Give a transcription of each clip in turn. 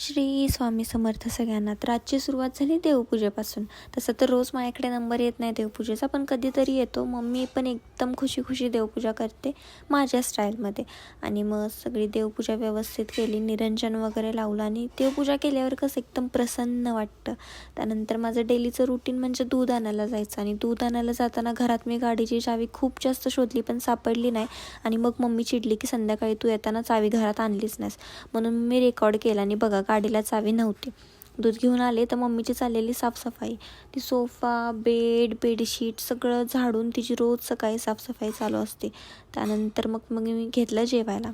श्री स्वामी समर्थ सगळ्यांना. तर आजची सुरुवात झाली देवपूजेपासून. तसं तर रोज माझ्याकडे नंबर येत नाही देवपूजेचा पण कधीतरी येतो. मम्मी पण एकदम खुशी खुशी देवपूजा करते माझ्या स्टाईलमध्ये. आणि मग सगळी देवपूजा व्यवस्थित केली निरंजन वगैरे लावलं आणि देवपूजा केल्यावर कसं एकदम प्रसन्न वाटतं. त्यानंतर माझं डेलीचं रुटीन म्हणजे दूध आणायला जायचं आणि दूध आणायला जाताना घरात मी गाडीची चावी खूप जास्त शोधली पण सापडली नाही. आणि मग मम्मी चिडली की संध्याकाळी तू येताना चावी घरात आणलीच नाहीस. म्हणून मी रेकॉर्ड केला आणि बघा गाडीला चावी नव्हती. दूध घेऊन आले तर मम्मीची चाललेली साफसफाई. ती सोफा बेड बेडशीट सगळं झाडून तिची रोज सकाळी साफसफाई चालू असते. त्यानंतर मग मग मी घेतलं जेवायला.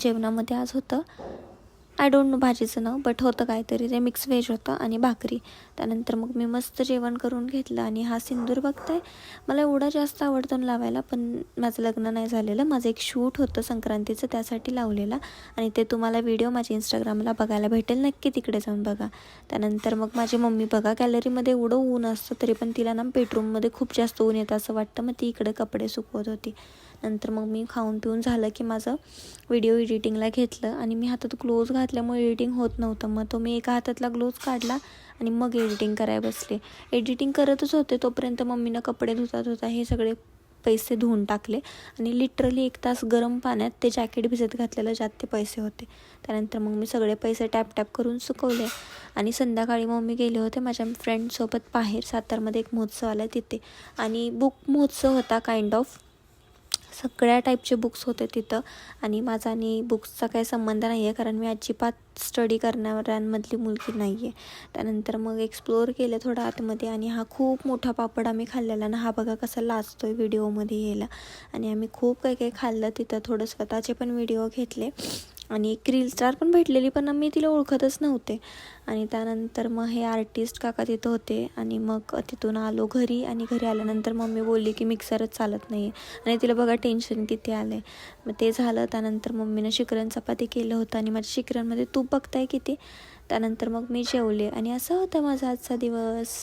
जेवणामध्ये आज होतं आय डोंट नो भाजीचं नाव बट होतं काहीतरी. ते मिक्स व्हेज होतं आणि भाकरी. त्यानंतर मग मी मस्त जेवण करून घेतलं आणि हा सिंदूर बघताय. मला एवढा जास्त आवडतो लावायला पण माझं लग्न नाही झालेलं. माझं एक शूट होतं संक्रांतीचं त्यासाठी लावलेलं आणि ते तुम्हाला व्हिडिओ माझ्या इंस्टाग्रामला बघायला भेटेल. नक्की तिकडे जाऊन बघा. त्यानंतर मग माझी मम्मी बघा गॅलरीमध्ये एवढं ऊन असतं तरी पण तिला ना बेडरूममध्ये खूप जास्त ऊन येतं असं वाटतं. मग ती इकडे कपडे सुकवत होती. नंतर मग मी खाऊन पिऊन झालं की माझं व्हिडिओ एडिटिंगला घेतलं आणि मी हातात ग्लोव्ज घातल्यामुळे एडिटिंग होत नव्हतं. मग तो मी एका हातातला ग्लोव्ज काढला आणि मग एडिटिंग करायला बसले. एडिटिंग करतच होते तोपर्यंत मम्मीनं कपडे धुता धुता हे सगळे पैसे धुवून टाकले आणि लिटरली एक तास गरम पाण्यात ते जॅकेट भिजत घातलेलं ज्यात ते पैसे होते. त्यानंतर मग मी सगळे पैसे टॅप टॅप करून सुकवले आणि संध्याकाळी मग मी गेले होते माझ्या फ्रेंडसोबत बाहेर सातारमध्ये एक महोत्सव आला तिथे. आणि बुक महोत्सव होता काइंड ऑफ सगळ्या टाईपचे बुक्स होते तिथं. आणि माझा आणि बुक्सचा काही संबंध नाही आहे कारण मी अजिबात स्टडी करणाऱ्यांमधली मुलगी नाही आहे त्यानंतर मग एक्सप्लोअर केलं थोडं आतमध्ये आणि हा खूप मोठा पापड आम्ही खाल्लेला ना हा बघा कसा लाजतो आहे व्हिडिओमध्ये यायला. आणि आम्ही खूप काही काही खाल्लं तिथं थोडं स्वतःचे पण व्हिडिओ घेतले. आणि एक रील स्टार पण भेटलेली पण मी तिला ओळखतच नव्हते. आणि त्यानंतर मग हे आर्टिस्ट काका तिथं होते आणि मग तिथून आलो घरी आणि घरी आल्यानंतर मम्मी बोलली की मिक्सरच चालत नाही आणि तिला बघा टेन्शन किती आलं आहे मग ते झालं त्यानंतर मम्मीनं शिकरण चपाती केलं होतं आणि माझ्या शिकरणमध्ये तूप बघताय किती? त्यानंतर मग मी जेवले आणि असा होता माझा आजचा दिवस.